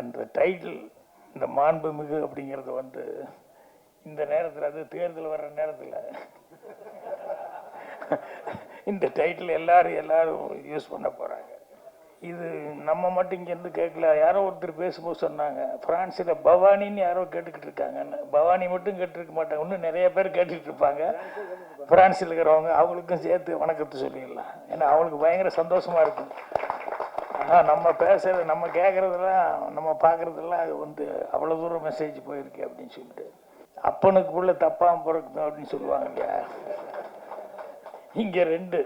அந்த டைட்டில் இந்த மாண்புமிகு அப்படிங்கிறது வந்து இந்த நேரத்தில் அது தேர்தல் வர்ற நேரத்தில். இந்த டைட்டில் எல்லாரும் எல்லாரும் யூஸ் பண்ண போகிறாங்க இது நம்ம மட்டும் இங்கேருந்து கேட்கல. யாரோ ஒருத்தர் பேசும்போது சொன்னாங்க ஃப்ரான்ஸில் பவானின்னு யாரோ கேட்டுக்கிட்டு இருக்காங்கன்னு. பவானி மட்டும் கேட்டுருக்க மாட்டாங்க. இன்னும் நிறைய பேர் கேட்டுக்கிட்டு இருப்பாங்க. ஃப்ரான்ஸில் இருக்கிறவங்க அவங்களுக்கும் சேர்த்து வணக்கத்தை சொல்லிடலாம். ஏன்னா அவங்களுக்கு பயங்கர சந்தோஷமாக இருக்கும் நம்ம பேசுறது நம்ம கேட்குறதெல்லாம் நம்ம பார்க்குறதெல்லாம் அது வந்து அவ்வளோ தூரம் மெசேஜ் போயிருக்கு அப்படின்னு சொல்லிட்டு. அப்பனுக்குள்ள தப்பாம பிறக்கணும் அப்படின்னு சொல்லுவாங்க இல்லையா இங்கே ரெண்டு.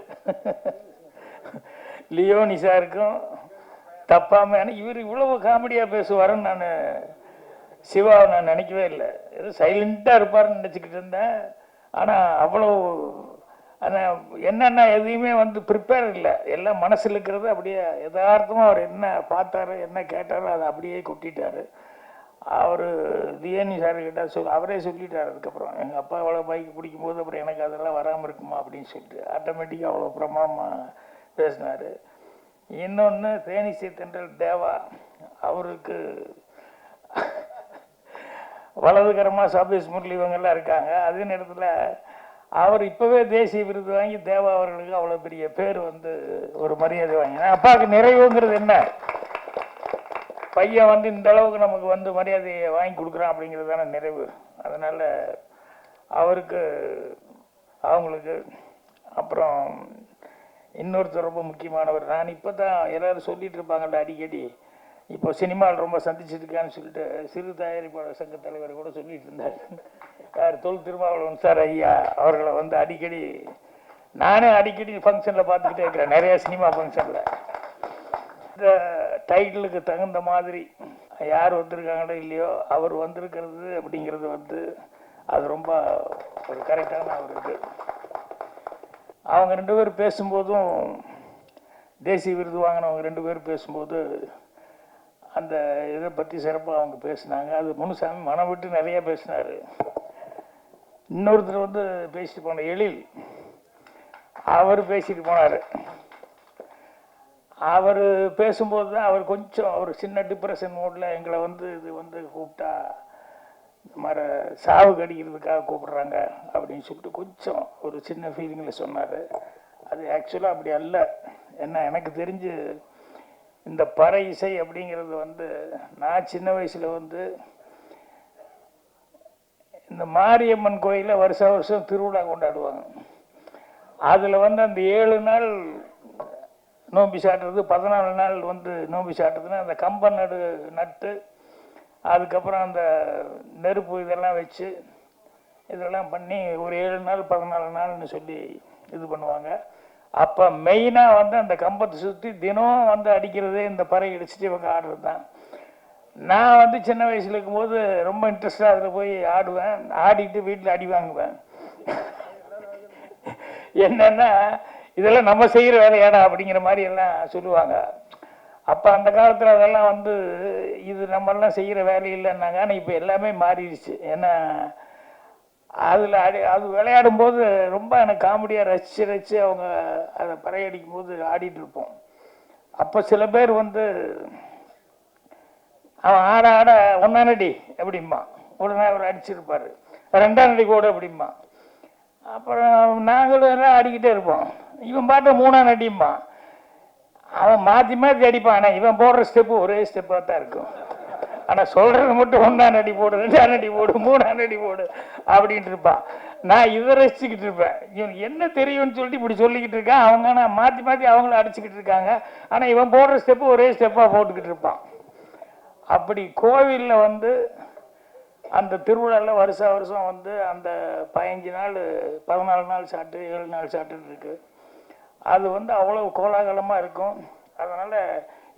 லியோனிசாருக்கும் தப்பாம ஆனால் இவர் இவ்வளவு காமெடியாக பேசுவாருன்னு நான் சிவாவை நான் நினைக்கவே இல்லை. ஏதோ சைலண்ட்டாக இருப்பாருன்னு நினச்சிக்கிட்டு இருந்தேன். ஆனால் அவ்வளோ ஆனால் என்னென்ன எதையுமே வந்து ப்ரிப்பேர் இல்லை. எல்லாம் மனசில் இருக்கிறது அப்படியே யதார்த்தமாக அவர் என்ன பார்த்தாரு என்ன கேட்டாரோ அதை அப்படியே கொட்டிட்டாரு. அவர் தியேனி சார் கிட்ட சொல் அவரே சொல்லிட்டார் அதுக்கப்புறம். எங்கள் அப்பா அவ்வளோ பைக் பிடிக்கும்போது அப்புறம் எனக்கு அதெல்லாம் வராமல் இருக்குமா அப்படின்னு சொல்லிட்டு ஆட்டோமேட்டிக்காக அவ்வளோ பிரமாணமாக பேசினார். இன்னொன்று தேனிசை தென்றல் தேவா அவருக்கு வலதுகரமாக சபேஷ் முரளி இவங்கெல்லாம் இருக்காங்க. அதே நேரத்தில் அவர் இப்போவே தேசிய விருது வாங்கி தேவா அவர்களுக்கு அவ்வளோ பெரிய பேர் வந்து ஒரு மரியாதை வாங்கி அப்பாவுக்கு நிறைவுங்கிறது என்ன? பையன் வந்து இந்த அளவுக்கு நமக்கு வந்து மரியாதையை வாங்கி கொடுக்குறான் அப்படிங்கிறது தானே நிறைவு. அதனால் அவருக்கு அவங்களுக்கு அப்புறம் இன்னொருத்தர் ரொம்ப முக்கியமானவர். நான் இப்போ தான் எல்லோரும் சொல்லிகிட்டு இருப்பாங்கல்ல அடிக்கடி இப்போ சினிமாவில் ரொம்ப சந்திச்சிருக்கான்னு சொல்லிட்டு சிறு தயாரிப்பாளர் சங்க தலைவர் கூட சொல்லிட்டு இருந்தார். யார் தொல் திருமாவளவன் சார் ஐயா அவர்களை வந்து அடிக்கடி நானே அடிக்கடி ஃபங்க்ஷனில் பார்த்துக்கிட்டே இருக்கிறேன். நிறைய சினிமா ஃபங்க்ஷனில் இந்த டைட்டிலுக்கு தகுந்த மாதிரி யார் வந்திருக்காங்களோ இல்லையோ அவர் வந்திருக்கிறது அப்படிங்கிறது வந்து அது ரொம்ப ஒரு கரெக்டான அவருக்கு அவங்க ரெண்டு பேரும் பேசும்போதும் தேசிய விருது வாங்கினவங்க ரெண்டு பேரும் பேசும்போது அந்த இதை பற்றி சிறப்பாக அவங்க பேசினாங்க. அது முனுசாமி மனம் விட்டு நிறையா பேசினார். இன்னொருத்தர் வந்து பேசிட்டு போன எழில் அவர் பேசிட்டு போனார். அவர் பேசும்போது தான் அவர் கொஞ்சம் ஒரு சின்ன டிப்ரெஷன் மூடில் எங்களை வந்து இது வந்து கூப்பிட்டா இந்த மாதிரி சாவு கடிக்கிறதுக்காக கூப்பிட்றாங்க அப்படின்னு சொல்லிட்டு கொஞ்சம் ஒரு சின்ன ஃபீலிங்கில் சொன்னார். அது ஆக்சுவலாக அப்படி அல்ல. என்ன எனக்கு தெரிஞ்சு இந்த பறை இசை அப்படிங்கிறது வந்து நான் சின்ன வயசில் வந்து இந்த மாரியம்மன் கோயிலில் வருஷ வருஷம் திருவிழா கொண்டாடுவாங்க. அதில் வந்து அந்த ஏழு நாள் நோம்பி சாட்டுறது பதினாலு நாள் வந்து நோம்பி சாட்டுறதுன்னா அந்த கம்பம் நடு நட்டு அதுக்கப்புறம் அந்த நெருப்பு இதெல்லாம் வச்சு இதெல்லாம் பண்ணி ஒரு ஏழு நாள் பதினாலு நாள்னு சொல்லி இது பண்ணுவாங்க. அப்போ மெயினாக வந்து அந்த கம்பத்தை சுற்றி தினம் வந்து அடிக்கிறதே இந்த பறை அடிச்சுட்டு இவங்க ஆடுறது தான் நான் வந்து சின்ன வயசில் இருக்கும்போது ரொம்ப இன்ட்ரெஸ்டாக அதில் போய் ஆடுவேன். ஆடிட்டு வீட்டில் அடி வாங்குவேன். என்னன்னா இதெல்லாம் நம்ம செய்கிற வேலையாடா அப்படிங்கிற மாதிரி எல்லாம் சொல்லுவாங்க. அப்போ அந்த காலத்தில் அதெல்லாம் வந்து இது நம்மெல்லாம் செய்கிற வேலை இல்லைன்னாங்க. ஆனால் இப்போ எல்லாமே மாறிடுச்சு. ஏன்னா அதில் அடி அது விளையாடும் போது ரொம்ப எனக்கு காமெடியாக ரசித்து ரசித்து அவங்க அதை பறையடிக்கும் போது ஆடிட்டுருப்போம். அப்போ சில பேர் வந்து அவன் ஆட ஆட ஒன்றாம் நடி அப்படிம்பா. உடனே அவர் அடிச்சிருப்பார். ரெண்டாம் நடி கூட அப்படிம்பா. அப்புறம் நாங்களும் எல்லாம் அடிக்கிட்டே இருப்போம். இவன் பாட்டு மூணாம் அடிம்பா. அவன் மாற்றி மாற்றி அடிப்பான். ஆனால் இவன் போடுற ஸ்டெப்பு ஒரே ஸ்டெப்பாக தான் இருக்கும். ஆனால் சொல்கிறது மட்டும் ஒன்றாம் அடி போடு ரெண்டாம் அடி போடு மூணாம் அடி போடு அப்படின்ட்டு இருப்பான். நான் இதை ரசிச்சுக்கிட்டு இருப்பேன். இவனுக்கு என்ன தெரியும்னு சொல்லிட்டு இப்படி சொல்லிக்கிட்டு இருக்கான். அவங்க ஆனால் மாற்றி மாற்றி அவங்களும் அடிச்சுக்கிட்டு இருக்காங்க. ஆனால் இவன் போடுற ஸ்டெப்பு ஒரே ஸ்டெப்பாக போட்டுக்கிட்டு இருப்பான். அப்படி கோவிலில் வந்து அந்த திருவிழாவில் வருஷ வருஷம் வந்து அந்த பதினஞ்சு நாள் பதினாலு நாள் சாட்டு ஏழு நாள் சாட்டுன்னு இருக்குது அது வந்து அவ்வளோ கோலாகலமாக இருக்கும். அதனால்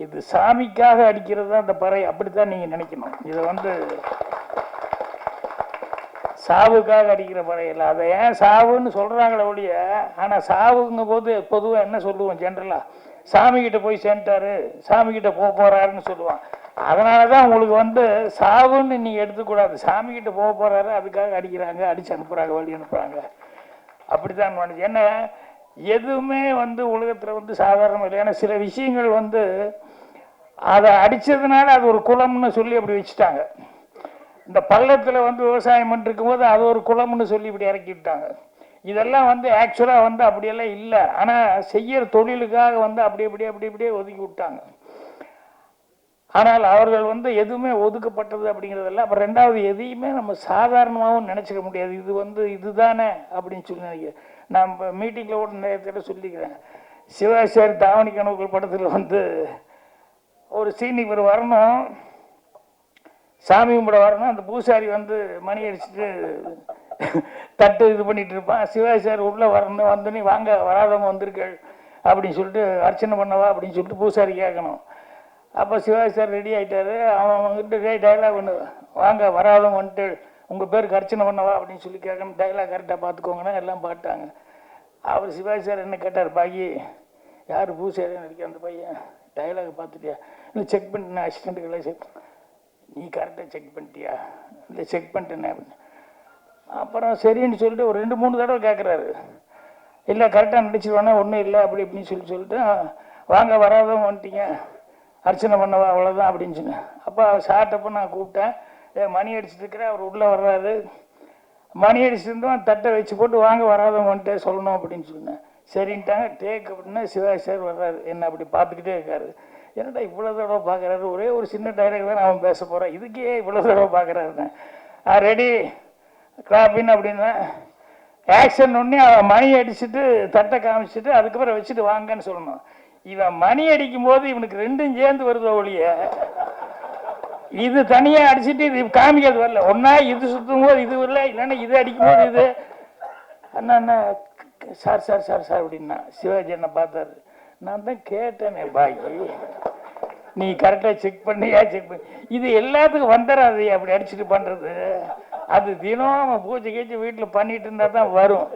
இது சாமிக்காக அடிக்கிறது தான் இந்த பறை அப்படித்தான் நீங்கள் நினைக்கணும். இதை வந்து சாவுக்காக அடிக்கிற பறை இல்லை. அதை ஏன் சாவுன்னு சொல்கிறாங்களே ஒழிய ஆனால் சாவுங்க போது பொதுவாக என்ன சொல்லுவோம் ஜென்ரலாக சாமிக்கிட்ட போய் சேர்ந்துட்டாரு சாமிக்கிட்ட போக போகிறாருன்னு சொல்லுவான் அதனால தான் உங்களுக்கு வந்து சாவுன்னு நீங்கள் எடுத்துக்கூடாது. சாமிக்கிட்ட போக போகிறாரு அதுக்காக அடிக்கிறாங்க அடித்து அனுப்புகிறாங்க வழி அனுப்புகிறாங்க அப்படி தான் ஏன்னா என்ன எதுவுமே வந்து உலகத்தில் வந்து சாதாரணம் இல்லை. ஏன்னா சில விஷயங்கள் வந்து அதை அடிச்சதுனால அது ஒரு குளம்னு சொல்லி அப்படி வச்சுட்டாங்க. இந்த பள்ளத்தில் வந்து விவசாயம் பண்ணிருக்கும் போது அது ஒரு குளம்னு சொல்லி இப்படி இறக்கி விட்டாங்க இதெல்லாம் வந்து ஆக்சுவலாக வந்து அப்படியெல்லாம் இல்லை. ஆனால் செய்யற தொழிலுக்காக வந்து அப்படி அப்படி அப்படி அப்படியே ஒதுக்கி விட்டாங்க. ஆனால் அவர்கள் வந்து எதுவுமே ஒதுக்கப்பட்டது அப்படிங்கிறதெல்லாம் அப்புறம் ரெண்டாவது எதையுமே நம்ம சாதாரணமாகவும் நினச்சிக்க முடியாது. இது வந்து இதுதானே அப்படின்னு சொல்லி நினைக்கிறேன். நான் மீட்டிங்கில் கூட நேரத்தில் சொல்லிக்கிறேன். சிவாசாரி தாவணி கனவுகள் படத்தில் வந்து ஒரு சீன் இவர் வரணும் சாமி கும்பிட வரணும் அந்த பூசாரி வந்து மணி அடிச்சுட்டு தட்டு இது பண்ணிட்டு இருப்பான். சிவாஜி சார் உள்ளே வரணும் வந்தோன்னே வாங்க வராதவங்க வந்திருக்கள் அப்படின்னு சொல்லிட்டு அர்ச்சனை பண்ணவா அப்படின்னு சொல்லிட்டு பூசாரி கேட்கணும். அப்போ சிவாஜி சார் ரெடி ஆகிட்டாரு அவன் அவங்ககிட்ட ரே டைலாக் பண்ணு. வாங்க வராதவங்க வந்துட்டு உங்கள் பேருக்கு அர்ச்சனை பண்ணவா அப்படின்னு சொல்லி கேட்கணும். டைலாக் கரெக்டாக பார்த்துக்கோங்கன்னா எல்லாம் பாட்டாங்க அவர் சிவாஜி சார் என்ன கேட்டார் பாக்கி யார் பூசாரி நடிக்க அந்த பையன். டைலாக் பார்த்துட்டியா? இல்லை செக் பண்ணிட்டேன் அசிஸ்டண்ட்டுக்கெல்லாம் செக் நீ கரெக்டாக செக் பண்ணிட்டியா? இல்லை செக் பண்ணிட்டேனே அப்படின்னு. அப்புறம் சரின்னு சொல்லிட்டு ஒரு ரெண்டு மூணு தடவை கேட்குறாரு இல்லை கரெக்டாக நடிச்சிருவானே? ஒன்றும் இல்லை அப்படி இப்படின்னு சொல்லி சொல்லிட்டு வாங்க வராதவங்க வந்துட்டீங்க. அர்ச்சனை பண்ணவா அவ்வளோதான் அப்படின்னு சொன்னேன். அப்போ சாப்பிட்டப்போ நான் கூப்பிட்டேன். ஏ மணி அடிச்சிட்டு அவர் உள்ளே வர்றாரு. மணி அடிச்சுட்டு இருந்தோம் தட்டை வச்சு போட்டு வாங்க வராதவங்க வந்துட்டு சொல்லணும் அப்படின்னு சொன்னேன். சரின்ட்டாங்க. டேக் அப்படின்னா சிவாஜி சார் வர்றாரு. என்ன அப்படி பார்த்துக்கிட்டே இருக்காரு. என்னடா இவ்வளோ தடவை பார்க்குறாரு? ஒரே ஒரு சின்ன டைலாக் தான் அவன் பேச போகிறான் இதுக்கே இவ்வளோ தடவை பார்க்குறாருன்னு? ரெடி கிளாப்பின் அப்படின்னா. ஆக்ஷன் ஒன்னே அவன் மணி அடிச்சுட்டு தட்டை காமிச்சிட்டு அதுக்கப்புறம் வச்சுட்டு வாங்கன்னு சொல்லணும். இவன் மணி அடிக்கும் போது இவனுக்கு ரெண்டும் சேர்ந்து வருதோ ஒழிய இது தனியா அடிச்சிட்டு இது காமிக்கிறது வரல. ஒன்னா இது சுற்றும் போது இது வரல இல்லைன்னா இது அடிக்கும் போது இது. அண்ணா அண்ணா சார் சார் சார் சார் அப்படின்னா சிவாஜி என்ன பார்த்தாரு. நான் தான் கேட்டேனே பாக்கி. நீ கரெக்டாக செக் பண்ணியா செக் பண்ணி. இது எல்லாத்துக்கும் வந்துடாது அப்படி அடிச்சுட்டு பண்ணுறது அது தினம் பூஜை கீச்சை வீட்டில் பண்ணிட்டு இருந்தால் தான் வரும்.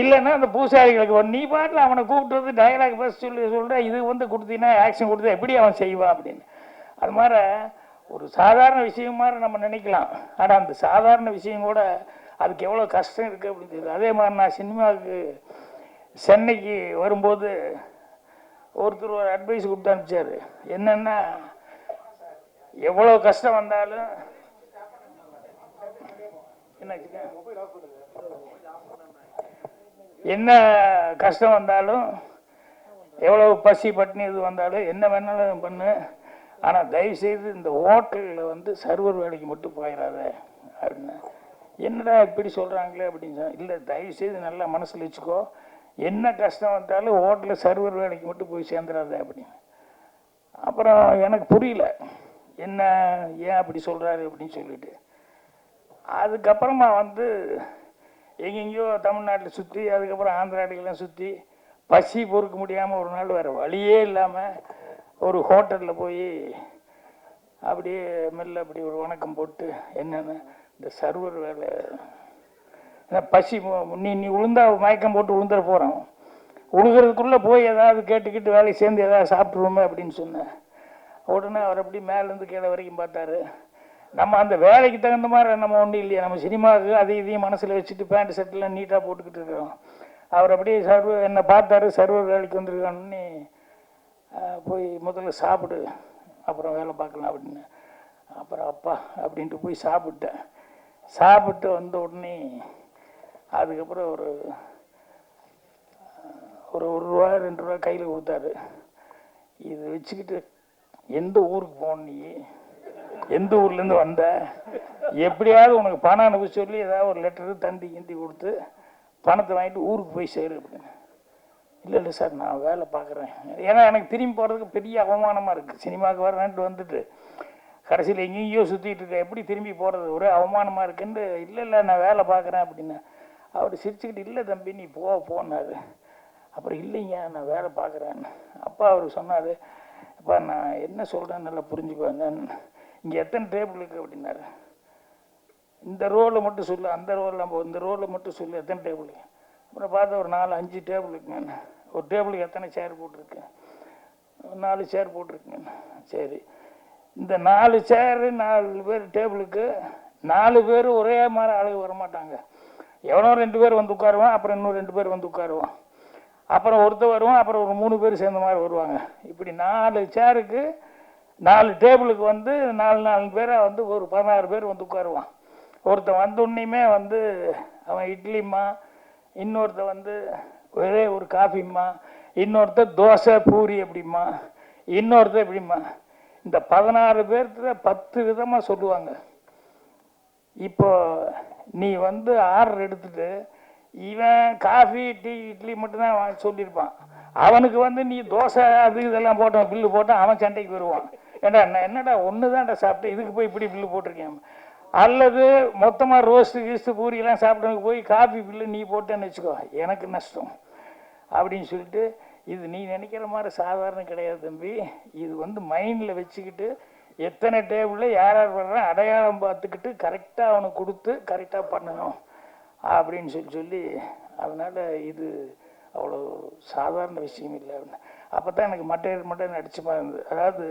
இல்லைன்னா அந்த பூசாரிகளுக்கு வரும். நீ பாட்டில் அவனை கூப்பிட்டு வந்து டயலாக் பேச சொல்லி சொல்கிற இது வந்து கொடுத்தீங்கன்னா ஆக்ஷன் கொடுத்தா எப்படி அவன் செய்வான் அப்படின்னு. அது மாதிரி ஒரு சாதாரண விஷயம் மாதிரி நம்ம நினைக்கலாம். ஆனால் அந்த சாதாரண விஷயம் கூட அதுக்கு எவ்வளோ கஷ்டம் இருக்குது அப்படின்னு தெரியுது. அதே மாதிரி நான் சினிமாவுக்கு சென்னைக்கு வரும்போது ஒருத்தர் ஒரு அட்வைஸ் கொடுத்து அனுப்பிச்சாரு. என்னென்னா எவ்வளோ கஷ்டம் வந்தாலும் என்னாச்சுங்க? என்ன கஷ்டம் வந்தாலும் எவ்வளோ பசி பட்டினி இது வந்தாலும் என்ன வேணாலும் பண்ணு. ஆனால் தயவுசெய்து இந்த ஹோட்டலில் வந்து சர்வர் வேலைக்கு மட்டும் போயிடாத அப்படின்னு. என்னடா இப்படி சொல்கிறாங்களே அப்படின்னு சொன்னால் இல்லை தயவுசெய்து நல்லா மனசில் வச்சுக்கோ. என்ன கஷ்டம் வந்தாலும் ஹோட்டலில் சர்வர் வேலைக்கு மட்டும் போய் சேர்ந்துடாத அப்படின்னு. அப்புறம் எனக்கு புரியல. என்ன ஏன் அப்படி சொல்கிறாரு அப்படின்னு சொல்லிட்டு. அதுக்கப்புறமா வந்து எங்கெங்கேயோ தமிழ்நாட்டில் சுற்றி அதுக்கப்புறம் ஆந்திராடிக்கெல்லாம் சுற்றி பசி பொறுக்க முடியாமல் ஒரு நாள் வேறு வழியே இல்லாமல் ஒரு ஹோட்டலில் போய் அப்படியே மெல்ல அப்படி ஒரு வணக்கம் போட்டு என்னென்ன இந்த சர்வர் வேலை ஏன்னா பசி நீ நீ உளுந்தா மயக்கம் போட்டு உளுந்துட போகிறோம் உழுகிறதுக்குள்ளே போய் ஏதாவது கேட்டுக்கிட்டு வேலையை சேர்ந்து ஏதாவது சாப்பிட்ருவோமே அப்படின்னு சொன்னேன். உடனே அவர் அப்படி மேலேருந்து கீழே வரைக்கும் பார்த்தாரு. நம்ம அந்த வேலைக்கு தகுந்த மாதிரி நம்ம ஒன்றும் இல்லையா. நம்ம சினிமாவுக்கு அதையும் இதையும் மனசில் வச்சுட்டு பேண்ட் ஷர்ட்லாம் நீட்டாக போட்டுக்கிட்டு இருக்கிறோம். அவர் அப்படியே சர்வ என்னை பார்த்தாரு சர்வர் வேலைக்கு வந்திருக்கான்னு போய் முதல்ல சாப்பிடு அப்புறம் வேலை பார்க்கலாம் அப்படின்னு. அப்புறம் அப்பா அப்படின்ட்டு போய் சாப்பிட்டேன். சாப்பிட்டு வந்த உடனே அதுக்கப்புறம் ஒரு ஒரு ஒரு ரூபா ரெண்டு ரூபா கையில் கொடுத்தாரு. இது வச்சுக்கிட்டு எந்த ஊருக்கு போனியே எந்த ஊர்லேருந்து வந்த? எப்படியாவது உனக்கு பணம் அனுப்ப சொல்லி ஏதாவது ஒரு லெட்டரு தந்தி கிந்தி கொடுத்து பணத்தை வாங்கிட்டு ஊருக்கு போய் சேரு அப்படின்னு. இல்லை இல்லை சார் நான் வேலை பார்க்குறேன். ஏன்னா எனக்கு திரும்பி போகிறதுக்கு பெரிய அவமானமாக இருக்குது சினிமாவுக்கு வரேன்ட்டு வந்துட்டு. கடைசியில் எங்கேயோ சுற்றிட்டு இருக்கேன் எப்படி திரும்பி போகிறது ஒரே அவமானமாக இருக்குன்னு இல்லை இல்லை நான் வேலை பார்க்குறேன் அப்படின்னு அவர் சிரிச்சுக்கிட்டு இல்லை தம்பி நீ போ போனாரு அப்புறம் இல்லைங்க நான் வேலை பார்க்குறேன்னு அப்பா அவர் சொன்னார் அப்பா நான் என்ன சொல்கிறேன் நல்லா புரிஞ்சுக்குவாங்க இங்கே எத்தனை டேபிள் இருக்குது அப்படின்னாரு. இந்த ரோவில் மட்டும் சொல்லு அந்த ரோவில் நம்ம இந்த ரோவில் மட்டும் சொல்லு எத்தனை டேபிள் அப்புறம் பார்த்தா ஒரு நாலு அஞ்சு டேபிள் இருக்குங்க ஒரு டேபிளுக்கு எத்தனை சேர் போட்டிருக்கு? ஒரு நாலு சேர் போட்டிருக்குங்க. சரி. இந்த நாலு சேரு நாலு பேர் டேபிளுக்கு நாலு பேர் ஒரே மாதிரி அழகு வர மாட்டாங்க எவனோ ரெண்டு பேர் வந்து உட்காருவான் அப்புறம் இன்னும் ரெண்டு பேர் வந்து உட்காருவான். அப்புறம் ஒருத்தர் வருவான் அப்புறம் ஒரு மூணு பேர் சேர்ந்த மாதிரி வருவாங்க. இப்படி நாலு சேருக்கு நாலு டேபிளுக்கு வந்து நாலு நாலு பேராக வந்து ஒரு பதினாறு பேர் வந்து உட்காருவான். ஒருத்தன் வந்தோடனையுமே வந்து அவன் இட்லிம்மா இன்னொருத்தன் வந்து ஒரே ஒரு காஃபிம்மா இன்னொருத்தர் தோசை பூரி அப்படிம்மா இன்னொருத்தர் எப்படிம்மா இந்த பதினாறு பேர்த்துல பத்து விதமாக சொல்லுவாங்க. இப்போ நீ வந்து ஆர்டர் எடுத்துட்டு இவன் காஃபி டீ இட்லி மட்டும்தான் வாங்கி சொல்லியிருப்பான். அவனுக்கு வந்து நீ தோசை அது இதெல்லாம் போட்டான் பில்லு போட்டால் அவன் சண்டைக்கு வருவான். ஏண்டா நான் என்னடா ஒன்று தான்டா சாப்பிட்டேன் இதுக்கு போய் இப்படி பில்லு போட்டிருக்கேன் அல்லது மொத்தமாக ரோஸ்ட்டு கீஸ்ட்டு பூரியெல்லாம் சாப்பிட்டவனுக்கு போய் காஃபி பில்லு நீ போட்டேன்னு வச்சுக்கோ எனக்கு நஷ்டம். அப்படின்னு சொல்லிட்டு இது நீ நினைக்கிற மாதிரி சாதாரணம் கிடையாது தம்பி. இது வந்து மைண்டில் வச்சுக்கிட்டு எத்தனை டேபிளில் யார் யார் வர்றான் அடையாளம் பார்த்துக்கிட்டு கரெக்டாக அவனுக்கு கொடுத்து கரெக்டாக பண்ணணும் அப்படின்னு சொல்லி சொல்லி அதனால் இது அவ்வளோ சாதாரண விஷயம் இல்லை அப்படின்னு. அப்போ தான் எனக்கு மட்டையர் மட்டும் நடிச்சு இருந்தது அதாவது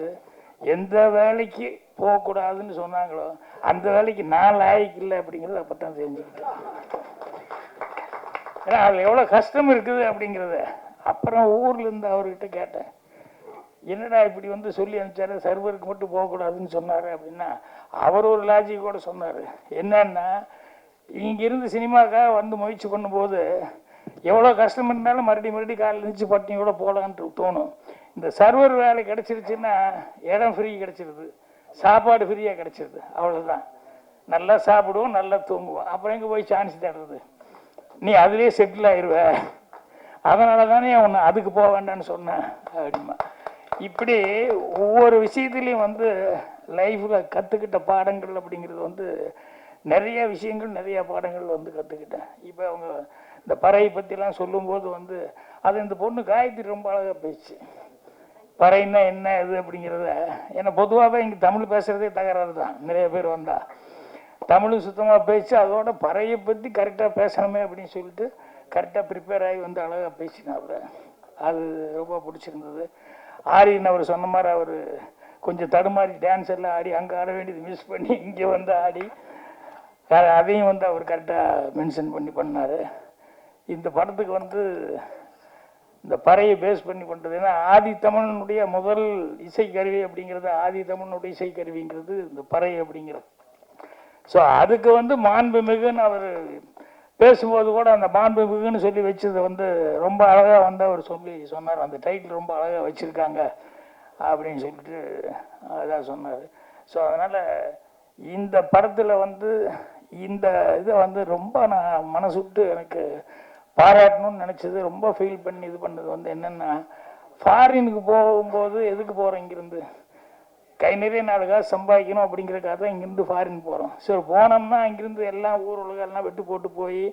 எந்த வேலைக்கு போகக்கூடாதுன்னு சொன்னாங்களோ அந்த வேலைக்கு நான் லாய்க்கு இல்லை அப்படிங்கிறது அப்போ தான் தெரிஞ்சுக்கிட்டேன். ஏன்னா அதில் எவ்வளோ கஷ்டம் இருக்குது அப்படிங்கிறத அப்புறம் ஊர்லேருந்து அவர்கிட்ட கேட்டேன் என்னடா இப்படி வந்து சொல்லி அனுப்பிச்சாரு? சர்வருக்கு மட்டும் போகக்கூடாதுன்னு சொன்னார் அப்படின்னா அவர் ஒரு லாஜிக் கூட சொன்னார். என்னன்னா இங்கிருந்து சினிமாக்காக வந்து முயற்சி பண்ணும்போது எவ்வளோ கஷ்டம் இருந்தாலும் மறுபடியும் மறுபடியும் காலையில் இருந்துச்சு பட்டினியோட போகலான்ட்டு தோணும். இந்த சர்வர் வேலை கிடச்சிருச்சுன்னா இடம் ஃப்ரீ கிடச்சிருது. சாப்பாடு ஃப்ரீயாக கிடச்சிருது. அவ்வளோதான் நல்லா சாப்பிடுவோம் நல்லா தூங்குவோம். அப்புறம் எங்கே போய் சான்ஸ் தேடுறது? நீ அதுலேயே செட்டில் ஆயிடுவ அதனால தானே உன்னை அதுக்கு போக வேண்டாம்னு சொன்னேன் அப்படிமா இப்படி ஒவ்வொரு விஷயத்துலையும் வந்து லைஃப்பில் கற்றுக்கிட்ட பாடங்கள் அப்படிங்கிறது வந்து நிறைய விஷயங்கள் நிறைய பாடங்கள் வந்து கற்றுக்கிட்டேன் இப்போ அவங்க இந்த பறையை பற்றிலாம் சொல்லும்போது வந்து அது இந்த பொண்ணு காயத்ரி ரொம்ப அழகாக பேச்சு. பறைன்னா என்ன இது அப்படிங்கிறத ஏன்னா பொதுவாகவே இங்கே தமிழ் பேசுகிறதே தகராறு தான். நிறைய பேர் வந்தால் தமிழும் சுத்தமாக பேச்சு அதோட பறையை பற்றி கரெக்டாக பேசணுமே அப்படின்னு சொல்லிட்டு கரெக்டாக ப்ரிப்பேர் ஆகி வந்து அழகாக பேசினாப்புல அது ரொம்ப பிடிச்சிருந்தது. ஆரியன் அவர் சொன்ன மாதிரி அவர் கொஞ்சம் தடுமாறி டான்ஸ் எல்லாம் ஆடி அங்கே ஆட வேண்டியது மிஸ் பண்ணி இங்கே வந்து ஆடி அதையும் வந்து அவர் கரெக்டாக மென்ஷன் பண்ணி பண்ணார். இந்த படத்துக்கு வந்து இந்த பறையை பேஸ் பண்ணி பண்ணுறது ஏன்னா ஆதி தமிழனுடைய முதல் இசைக்கருவி அப்படிங்கிறது ஆதி தமிழனுடைய இசைக்கருவிங்கிறது இந்த பறை அப்படிங்கிறது. ஸோ அதுக்கு வந்து மாண்புமிகுன்னு அவர் பேசும்போது கூட அந்த மாண்புமிகுன்னு சொல்லி வச்சது வந்து ரொம்ப அழகாக வந்து அவர் சொல்லி சொன்னார். அந்த டைட்டில் ரொம்ப அழகாக வச்சுருக்காங்க அப்படின்னு சொல்லிட்டு அதான் சொன்னார். ஸோ அதனால் இந்த படத்தில் வந்து இந்த இதை வந்து ரொம்ப நான் மனசுட்டு எனக்கு பாராட்டணும்னு நினச்சது ரொம்ப ஃபீல் பண்ணி இது பண்ணது வந்து என்னென்னா ஃபாரினுக்கு போகும்போது எதுக்கு போகிறோம் இங்கிருந்து? கை நிறைய நாளுக்காக சம்பாதிக்கணும் அப்படிங்கிறக்காக தான் இங்கேருந்து ஃபாரின் போகிறோம் சரி போனோம்னா அங்கேருந்து எல்லாம் ஊர் உலகெல்லாம் வெட்டு போட்டு போய்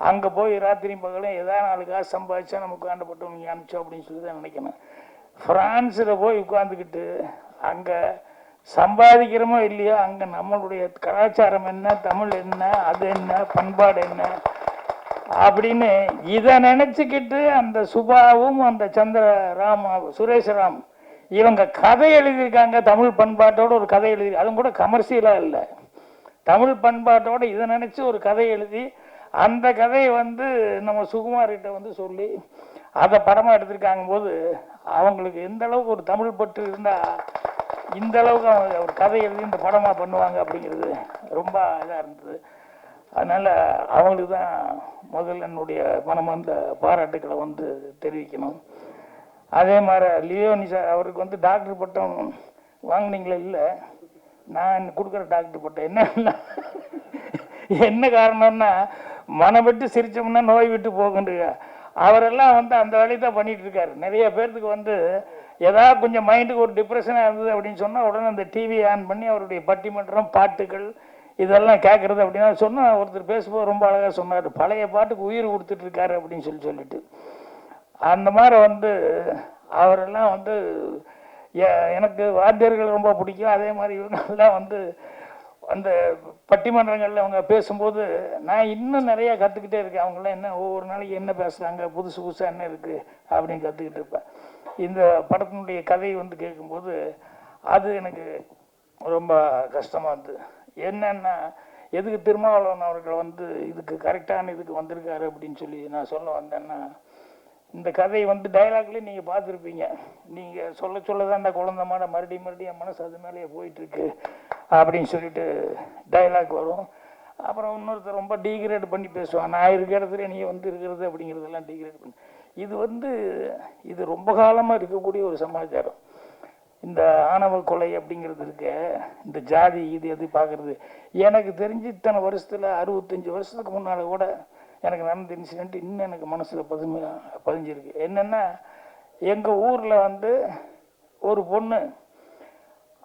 அங்கே போய் ராத்திரி பகலும் ஏதாவது நாளுக்காக சம்பாதிச்சா நமக்கு வேண்டப்பட்டவங்க அனுப்பிச்சோம் அப்படின்னு சொல்லி தான் நினைக்கணும். ஃப்ரான்ஸில் போய் உட்காந்துக்கிட்டு அங்கே சம்பாதிக்கிறோமோ இல்லையோ அங்கே நம்மளுடைய கலாச்சாரம் என்ன தமிழ் என்ன அது என்ன பண்பாடு என்ன அப்படின்னு இதை நினச்சிக்கிட்டு அந்த சுபாவும் அந்த சந்திர ராம் இவங்க கதை எழுதியிருக்காங்க தமிழ் பண்பாட்டோட ஒரு கதை எழுதி அதுவும் கூட கமர்ஷியலாக இல்லை. தமிழ் பண்பாட்டோட இதை நினச்சி ஒரு கதை எழுதி அந்த கதையை வந்து நம்ம சுகுமார்கிட்ட வந்து சொல்லி அதை படமாக எடுத்திருக்காங்க போது அவங்களுக்கு எந்த அளவுக்கு ஒரு தமிழ் பற்று இருந்தால் இந்த அளவுக்கு அவங்க ஒரு கதை எழுதி இந்த படமாக பண்ணுவாங்க அப்படிங்கிறது ரொம்ப இதாக இருந்தது. அதனால் அவங்களுக்கு தான் முதல்ல என்னுடைய மனமார்ந்த பாராட்டுக்களை வந்து தெரிவிக்கணும். அதே மாதிரி லியோனிசா அவருக்கு வந்து டாக்டர் பட்டம் வாங்கினீங்களே இல்லை? நான் கொடுக்குற டாக்டர் பட்டம் என்ன? என்ன காரணம்னா மனம் விட்டு சிரிச்சோம்னா நோய் விட்டு போகுன்றியா அவரெல்லாம் வந்து அந்த வேலையை தான் பண்ணிட்டு இருக்காரு நிறைய பேர்த்துக்கு வந்து ஏதாவது கொஞ்சம் மைண்டுக்கு ஒரு டிப்ரெஷனாக இருந்தது அப்படின்னு சொன்னால் உடனே அந்த டிவி ஆன் பண்ணி அவருடைய பட்டிமன்றம் பாட்டுகள் இதெல்லாம் கேட்குறது அப்படின்னா சொன்னால் ஒருத்தர் பேசும்போது ரொம்ப அழகாக சொன்னார். பழைய பாட்டுக்கு உயிர் கொடுத்துட்ருக்காரு அப்படின்னு சொல்லி சொல்லிட்டு. அந்த மாதிரி வந்து அவரெல்லாம் வந்து எனக்கு வாத்தியர்கள் ரொம்ப பிடிக்கும். அதே மாதிரி இவங்கெல்லாம் வந்து அந்த பட்டிமன்றங்களில் அவங்க பேசும்போது நான் இன்னும் நிறையா கற்றுக்கிட்டே இருக்கேன். அவங்களாம் என்ன ஒவ்வொரு நாளைக்கு என்ன பேசுகிறாங்க புதுசு புதுசாக என்ன இருக்குது அப்படின்னு கற்றுக்கிட்டு இருப்பேன். இந்த படத்தினுடைய கதை வந்து கேட்கும்போது அது எனக்கு ரொம்ப கஷ்டமாக இருந்தது. என்னென்னா எதுக்கு திருமாவளவன் அவர்கள் வந்து இதுக்கு கரெக்டான இதுக்கு வந்திருக்காரு அப்படின்னு சொல்லி நான் சொல்ல வந்தேன்னா இந்த கதையை வந்து டைலாக்லேயும் நீங்கள் பார்த்துருப்பீங்க. நீங்கள் சொல்ல சொல்ல தான் இந்த குழந்தை மாட மறுபடியும் மறுபடியும் என் மனசு அது மேலேயே போயிட்டுருக்கு அப்படின்னு சொல்லிட்டு டைலாக் வரும். அப்புறம் இன்னொருத்தர் ரொம்ப டீக்ரேட் பண்ணி பேசுவான். நான் இருக்கிற இடத்துல நீ வந்து இருக்கிறது அப்படிங்கிறதெல்லாம் டீக்ரேட் பண்ணி. இது வந்து இது ரொம்ப காலமாக இருக்கக்கூடிய ஒரு சமாச்சாரம். இந்த ஆணவ கொலை அப்படிங்கிறது இருக்க இந்த ஜாதி இது எது பார்க்குறது. எனக்கு தெரிஞ்சு இத்தனை வருஷத்தில் அறுபத்தஞ்சு வருஷத்துக்கு முன்னால் கூட எனக்கு நடந்த இன்சிடென்ட் இன்னும் எனக்கு மனசில் பதிமு பதிஞ்சிருக்கு. என்னென்னா எங்கள் ஊரில் வந்து ஒரு பொண்ணு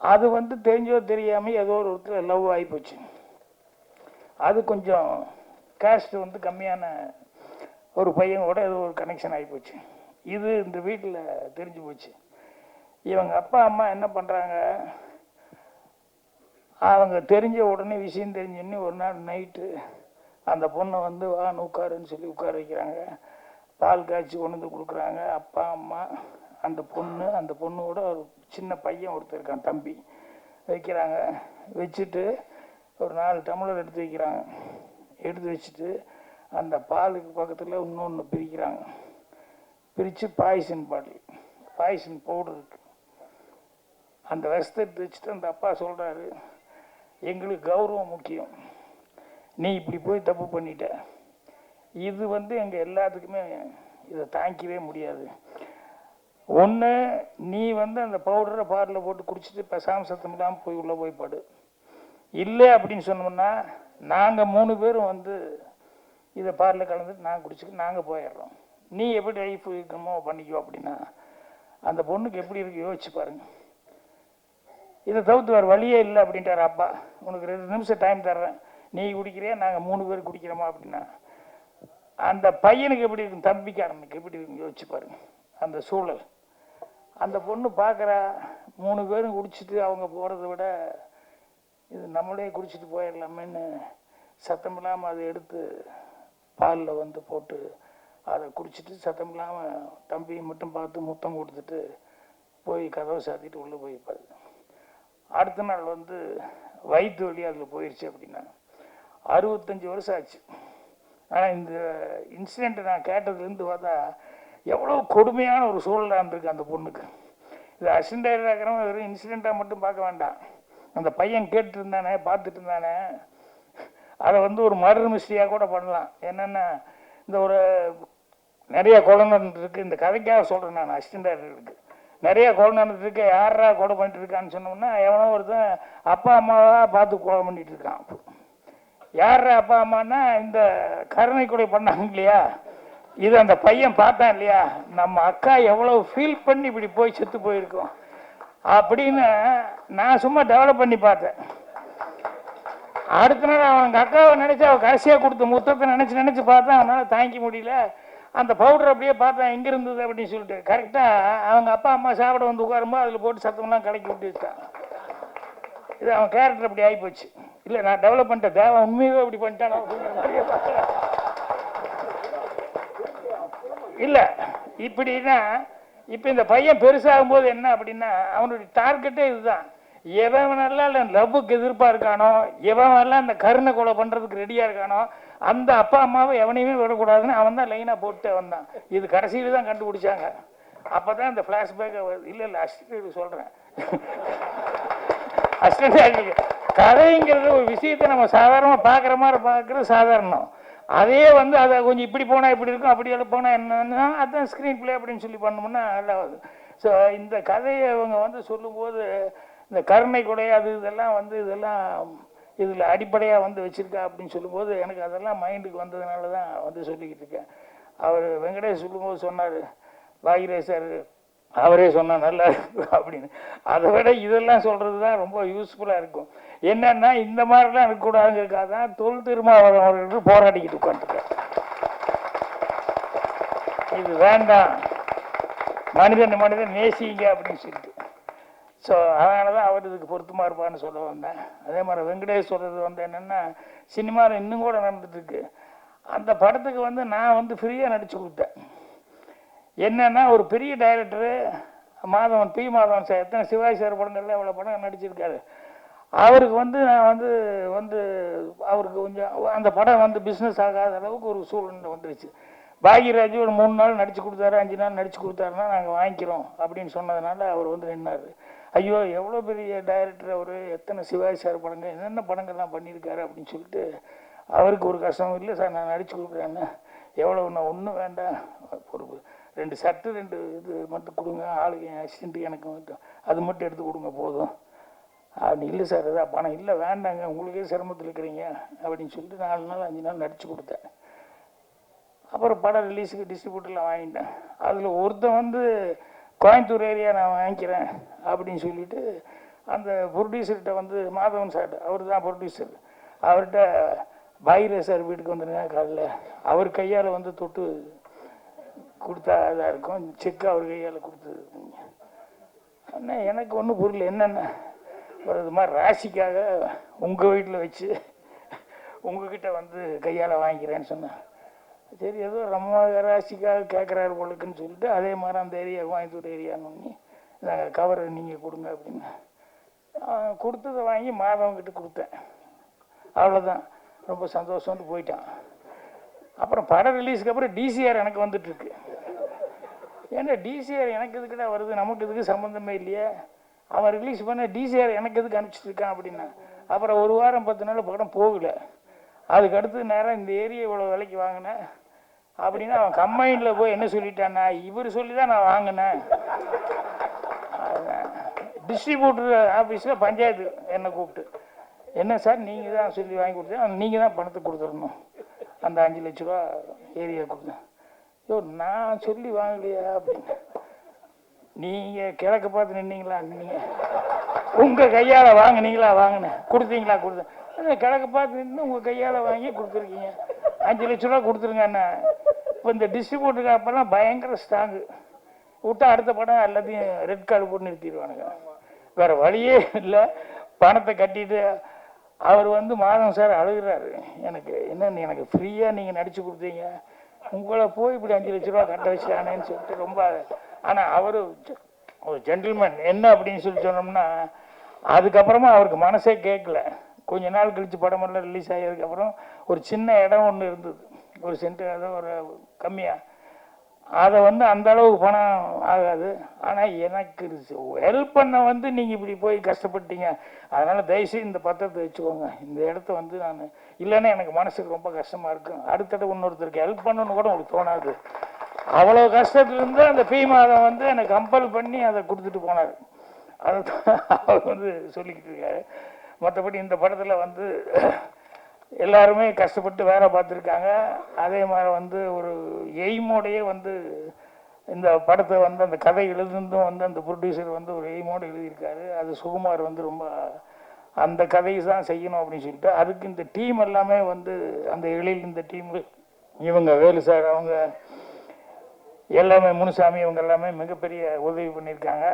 அது வந்து தெரிஞ்சோ தெரியாமல் ஏதோ ஒரு ஒருத்தர் லவ் ஆகிப்போச்சு அது கொஞ்சம் காஸ்ட் வந்து கம்மியான ஒரு பையன் கூட ஏதோ ஒரு கனெக்ஷன் ஆகிப்போச்சு இது இந்த வீட்டில் தெரிஞ்சு போச்சு. இவங்க அப்பா அம்மா என்ன பண்ணுறாங்க அவங்க தெரிஞ்ச உடனே விஷயம் தெரிஞ்சோடனே ஒரு நாள் நைட்டு அந்த பொண்ணை வந்து வா உட்காருன்னு சொல்லி உட்கார வைக்கிறாங்க. பால் காய்ச்சி கொண்டு வந்து கொடுக்குறாங்க. அப்பா அம்மா அந்த பொண்ணு அந்த பொண்ணோட ஒரு சின்ன பையன் ஒருத்தர் இருக்கான் தம்பி. வைக்கிறாங்க. வச்சுட்டு ஒரு நாலு டம்ளர் எடுத்து வைக்கிறாங்க. எடுத்து வச்சுட்டு அந்த பாலுக்கு பக்கத்தில் இன்னொன்று பிரிக்கிறாங்க. பிரித்து பாய்சன் பாட்டில் பாய்சன் பவுடர் இருக்கு. அந்த விஷத்தை எடுத்து வச்சுட்டு அந்த அப்பா சொல்கிறாரு எங்களுக்கு கௌரவம் முக்கியம். நீ இப்படி போய் தப்பு பண்ணிட்ட. இது வந்து எங்கள் எல்லாத்துக்குமே இதை தாங்கிக்கவே முடியாது. ஒன்று நீ வந்து அந்த பவுடரை பாரில் போட்டு குடிச்சிட்டு பெசாம சத்தம் இல்லாமல் போய் உள்ளே போய் படு. இல்லை அப்படின்னு சொன்னோம்னா நாங்கள் மூணு பேரும் வந்து இதை பாரில் கலந்துட்டு நாங்கள் குடிச்சிட்டு நாங்கள் போயிடுறோம். நீ எப்படி லைஃப் இருக்கணுமோ பண்ணிக்கோ அப்படின்னா அந்த பொண்ணுக்கு எப்படி இருக்கு யோசிச்சு பாருங்க. இதை தவிர்த்து வேறு வழியே இல்லை அப்படின்ட்டார் அப்பா. உனக்கு ரெண்டு நிமிஷம் டைம் தர்றேன். நீ குடிக்கிறியா? நாங்கள் மூணு பேர் குடிக்கிறோமா அப்படின்னா அந்த பையனுக்கு எப்படி இருக்கும் தம்பிக்காரனுக்கு எப்படி இருக்கும் யோசிச்சு பாருங்க. அந்த சூழல். அந்த பொண்ணு பார்க்குறா மூணு பேரும் குடிச்சிட்டு அவங்க போகிறத விட இது நம்மளே குடிச்சிட்டு போயிடலாமேன்னு சத்தம் இல்லாமல் அதை எடுத்து பாலில் வந்து போட்டு அதை குடிச்சிட்டு சத்தம் இல்லாமல் தம்பியை மட்டும் பார்த்து முத்தம் கொடுத்துட்டு போய் கதவை சாத்திட்டு உள்ளே போய்ப்பாரு அடுத்த நாள் வந்து வயிற்று வலி அதில் போயிடுச்சு அப்படின்னா அறுபத்தஞ்சு வருஷம் ஆச்சு ஆனால் இந்த இன்சிடெண்ட்டை நான் கேட்டதுலேருந்து பார்த்தா எவ்வளோ கொடுமையான ஒரு சூழலாக இருந்திருக்கு அந்த பொண்ணுக்கு. இது அசிண்டாக இருக்கிறவங்க வெறும் இன்சிடெண்ட்டாக மட்டும் பார்க்க வேண்டாம். அந்த பையன் கேட்டு இருந்தானே பார்த்துட்டு இருந்தானே அதை வந்து ஒரு மர்டர் மிஸ்ட்ரியாக கூட பண்ணலாம். என்னென்னா இந்த ஒரு நிறைய கொலை இருக்குது இந்த கதைக்காக சொல்கிறேன் நான் அசிஸ்டண்டாக இருக்கு நிறைய கொலை நடந்துருக்கு. யாரா கொலை பண்ணிட்டு இருக்கான்னு சொன்னோம்னா எவனோ ஒருத்தன் அப்பா அம்மாவாக பார்த்து கொலை பண்ணிட்டு இருக்கான். யார் அப்பா அம்மானா இந்த கருணை கொலை பண்ணாங்க இல்லையா? இது அந்த பையன் பார்த்தான் இல்லையா? நம்ம அக்கா எவ்வளோ ஃபீல் பண்ணி இப்படி போய் செத்து போயிருக்கோம். அப்படின்னு நான் சும்மா டெவலப் பண்ணி பார்த்தேன். அடுத்த நாள் அவங்க அக்காவை நினச்சி அவள் கடைசியாக கொடுத்த முத்தத்தை நினச்சி நினச்சி பார்த்தா அவனால் தாங்கிக்க முடியல. அந்த பவுடர் அப்படியே பார்த்தேன். எங்கே இருந்தது அப்படின்னு சொல்லிட்டு. கரெக்டாக அவங்க அப்பா அம்மா சாப்பிட வந்து உட்காரும்போது அதில் போட்டு சத்தம்லாம் கலக்கி விட்டு வச்சுட்டான். இது அவன் கேரக்டர் அப்படி ஆகிப்போச்சு இல்லை நான் டெவலப் பண்ணிட்டேன். தேவன் உண்மையாகவே அப்படி பண்ணிட்டானோ? இல்லை இப்படின்னா இப்போ இந்த பையன் பெருசாகும் போது என்ன அப்படின்னா அவனுடைய டார்கெட்டே இதுதான். எவனெல்லாம் இல்லை லவ்வுக்கு எதிர்ப்பாக இருக்கானோ எவனெல்லாம் இந்த கருணை கொலை பண்ணுறதுக்கு ரெடியாக இருக்கானோ அந்த அப்பா அம்மாவை எவனையுமே விடக்கூடாதுன்னு அவன் தான் லைனாக போட்டு வந்தான் இது கடைசியில் தான் கண்டுபிடிச்சாங்க. அப்போ தான் இந்த ஃப்ளாஷ்பேக்கை வருது. இல்லை இல்லை அசிஸ்டன்ட் சொல்கிறேன் அசிஸ்டன்ட் கதைங்கிறது ஒரு விஷயத்தை நம்ம சாதாரணமாக பார்க்குற மாதிரி பார்க்குறது சாதாரணம். அதே வந்து அதை கொஞ்சம் இப்படி போனால் இப்படி இருக்கும் அப்படி எல்லாம் போனால் என்னன்னா அதான் ஸ்க்ரீன் பிளே அப்படின்னு சொல்லி பண்ணோம்னா நல்லாவது. ஸோ இந்த கதையை இவங்க வந்து சொல்லும்போது இந்த கருணை கொடை அது இதெல்லாம் வந்து இதெல்லாம் இதில் அடிப்படையாக வந்து வச்சுருக்கா அப்படின்னு சொல்லும்போது எனக்கு அதெல்லாம் மைண்டுக்கு வந்ததுனால தான் வந்து சொல்லிக்கிட்டு இருக்கேன். அவர் வெங்கடேஷ் சொல்லும்போது சொன்னார் பாகிரேஷ் சார் அவரே சொன்னால் நல்லா இருக்கும் அப்படின்னு. அதை விட இதெல்லாம் சொல்கிறது தான் ரொம்ப யூஸ்ஃபுல்லாக இருக்கும். என்னன்னா இந்த மாதிரிலாம் இருக்கக்கூடாதுங்கிறதுக்காக தான் தொல் திருமாவளவன் அவர்கள் போராடிக்கிட்டு உட்காந்துருக்கேன் இது வேண்டாம். மனிதன் மனிதன் நேசிங்க அப்படின்னு சொல்லிட்டு. ஸோ அதனால தான் அவர் இதுக்கு பொருத்தமாக இருப்பான்னு சொல்ல வந்தேன். அதே மாதிரி வெங்கடேஷ் சொல்கிறது வந்து என்னென்னா சினிமாவில் இன்னும் கூட நடந்துட்டுருக்கு அந்த படத்துக்கு வந்து நான் வந்து ஃப்ரீயாக நடிச்சு கொடுத்தேன். என்னன்னா ஒரு பெரிய director Madhavan P Madhavan sir எத்தனை சிவாஜி சார் படங்கள்ல எவ்வளோ படம் நடிச்சிருக்காரு. அவருக்கு வந்து நான் வந்து வந்து அவருக்கு கொஞ்சம் அந்த படம் வந்து பிஸ்னஸ் ஆகாத அளவுக்கு ஒரு சூழ்நிலை வந்துருச்சு. பாக்யராஜ் ஒரு மூணு நாள் நடிச்சு கொடுத்தாரு அஞ்சு நாள் நடிச்சு கொடுத்தாருன்னா நாங்கள் வாங்கிக்கிறோம் அப்படின்னு சொன்னதுனால அவர் வந்து நின்னார். ஐயோ எவ்வளோ பெரிய டைரக்டர் அவர் எத்தனை சிவாஜி சார் படங்கள் என்னென்ன படங்கள்லாம் பண்ணியிருக்காரு அப்படின்னு சொல்லிட்டு அவருக்கு ஒரு கஷ்டம் இல்லை சார் நான் நடிச்சு கொடுக்குறேன்னு. எவ்வளோ நான் ஒன்றும் வேண்டாம் ஒரு ரெண்டு சட்டு ரெண்டு இது மட்டும் கொடுங்க. ஆளுக்கு என் அசிஸ்டண்ட்டு எனக்கு மட்டும் அது மட்டும் எடுத்து கொடுங்க போதும். அப்படி இல்லை சார் அதான் பணம் இல்லை வேண்டாங்க. உங்களுக்கே சிரமத்தில் இருக்கிறீங்க அப்படின்னு சொல்லிட்டு நாலு நாள் அஞ்சு நாள் நடிச்சு கொடுத்தேன். அப்புறம் படம் ரிலீஸுக்கு டிஸ்ட்ரிபியூட்டர்லாம் வாங்கிட்டேன். அதில் ஒருத்தன் வந்து கோயம்புத்தூர் ஏரியா நான் வாங்கிக்கிறேன் அப்படின்னு சொல்லிட்டு அந்த ப்ரொடியூசர்கிட்ட வந்து மாதவன் சார் அவர் தான் ப்ரொடியூசர் அவர்கிட்ட பாயிரே சார் வீட்டுக்கு வந்துருங்க காலையில் அவர் கையால் வந்து தொட்டு கொடுத்தா இதாக இருக்கும் செக் அவர் கையால் கொடுத்தது. அண்ணா எனக்கு ஒன்றும் புரியல. என்னென்ன ஒரு இது மாதிரி ராசிக்காக உங்கள் வீட்டில் வச்சு உங்ககிட்ட வந்து கையால் வாங்கிக்கிறேன்னு சொன்னேன் சரி ஏதோ ரொம்ப ராசிக்காக கேட்குறாரு போலுக்குன்னு சொல்லிட்டு அதே மாதிரி அந்த ஏரியா கோயம்புத்தூர் ஏரியான்னு நாங்கள் கவர் நீங்கள் கொடுங்க அப்படின்னு. கொடுத்ததை வாங்கி மாதவங்கிட்ட கொடுத்தேன். அவ்வளோதான் ரொம்ப சந்தோஷம்னு போயிட்டான். அப்புறம் படம் ரிலீஸ்க்கு அப்புறம் டிசிஆர் எனக்கு வந்துட்டுருக்கு. ஏன்னா டிசிஆர் எனக்கு எதுக்குடா வருது? நமக்கு இதுக்கு சம்மந்தமே இல்லையே. அவன் ரிலீஸ் பண்ண டிசிஆர் எனக்கு எதுக்கு அனுப்பிச்சிருக்கான் அப்படின்னா அப்புறம் ஒரு வாரம் பத்து நாள் படம் போகல. அதுக்கு அடுத்து நேரம் இந்த ஏரியா இவ்வளோ விலைக்கு வாங்கினேன் அப்படின்னா அவன் கம்பைனில் போய் என்ன சொல்லிட்டான்னா இவர் சொல்லி தான் நான் வாங்கினேன். டிஸ்ட்ரிபியூட்டர் ஆஃபீஸில் பஞ்சாயத்து என்னை கூப்பிட்டு என்ன சார் நீங்கள் தான் சொல்லி வாங்கி கொடுத்தேன் நீங்கள் தான் பணத்தை கொடுத்துடணும். அந்த அஞ்சு லட்ச ரூபா ஏரியா கொடுத்தேன் ஐயோ நான் சொல்லி வாங்கலையா அப்படின்னு. நீங்கள் கிழக்க பார்த்து நின்னீங்களா? நீங்கள் உங்கள் கையால் வாங்கினீங்களா? வாங்கினேன். கொடுத்தீங்களா? கொடுத்தேன். கிழக்க பார்த்து நின்று உங்கள் கையால் வாங்கி கொடுத்துருக்கீங்க. அஞ்சு லட்ச ரூபா கொடுத்துருங்க அண்ணா. இப்போ இந்த டிஸ்ட்ரிபியூட்டருக்கு அப்போல்லாம் பயங்கர ஸ்ட்ராங்கு விட்டா அடுத்த படம் எல்லாத்தையும் ரெட் கார்டு போட்டு நிறுத்திடுவானுங்க. வேறு வழியே இல்லை. பணத்தை கட்டிட்டு அவர் வந்து மாதம் சார் அழுகுறாரு. எனக்கு என்னன்னு எனக்கு ஃப்ரீயாக நீங்கள் நடிச்சு கொடுத்தீங்க. உங்களை போய் இப்படி அஞ்சு லட்ச ரூபா கட்ட வச்சானேன்னு சொல்லிட்டு ரொம்ப ஆனால் அவர் ஒரு ஜென்டில்மேன் என்ன அப்படின்னு சொல்லி சொன்னோம்னா அதுக்கப்புறமா அவருக்கு மனசே கேட்கல. கொஞ்ச நாள் கழித்து படமெல்லாம் ரிலீஸ் ஆகியதுக்கப்புறம் ஒரு சின்ன இடம் ஒன்று இருந்தது. ஒரு சென்ட் ஏதோ ஒரு கம்மியாக அதை வந்து அந்த அளவுக்கு பணம் ஆகாது. ஆனால் எனக்கு ஹெல்ப் பண்ண வந்து நீங்கள் இப்படி போய் கஷ்டப்பட்டீங்க. அதனால் தயவுசெய்து இந்த பத்திரத்தை வச்சுக்கோங்க. இந்த இடத்த வந்து நான் இல்லைன்னா எனக்கு மனசுக்கு ரொம்ப கஷ்டமாக இருக்கும். அடுத்தது இன்னொருத்தருக்கு ஹெல்ப் பண்ணணும்னு கூட உங்களுக்கு தோணாது. அவ்வளோ கஷ்டத்துலேருந்து அந்த பி மாதம் வந்து எனக்கு கம்பல் பண்ணி அதை கொடுத்துட்டு போனார். அதை அவர் வந்து சொல்லிக்கிட்டு இருக்காரு. மற்றபடி இந்த படத்தில் வந்து எல்லாருமே கஷ்டப்பட்டு வேலை பார்த்துருக்காங்க. அதே மாதிரி வந்து ஒரு எய்மோடையே வந்து இந்த படத்தை வந்து அந்த கதை எழுதுந்தும் வந்து அந்த ப்ரொடியூசர் வந்து ஒரு எய்மோடு எழுதியிருக்காரு. அது சுகுமார் வந்து ரொம்ப அந்த கதையை தான் செய்யணும் அப்படின்னு சொல்லிட்டு அதுக்கு இந்த டீம் எல்லாமே வந்து அந்த எழில் இந்த டீம் இவங்க வேலு சார் அவங்க எல்லாமே முனுசாமி இவங்க எல்லாமே மிகப்பெரிய உதவி பண்ணியிருக்காங்க.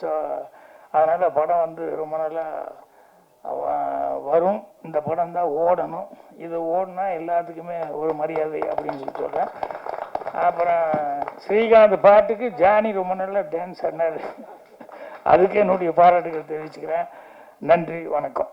ஸோ அதனால் படம் வந்து ரொம்ப நல்லா வரும். இந்த படம் தான் ஓடணும். இது ஓடினா எல்லாத்துக்குமே ஒரு மரியாதை அப்படின்னு சொல்லி சொல்கிறேன் அப்புறம் ஸ்ரீகாந்த் பாட்டுக்கு ஜானி ரொம்ப நல்லா டான்ஸ் ஆடினார் அதுக்கு என்னுடைய பாராட்டுகள் தெரிவிச்சுக்கிறேன். நன்றி வணக்கம்.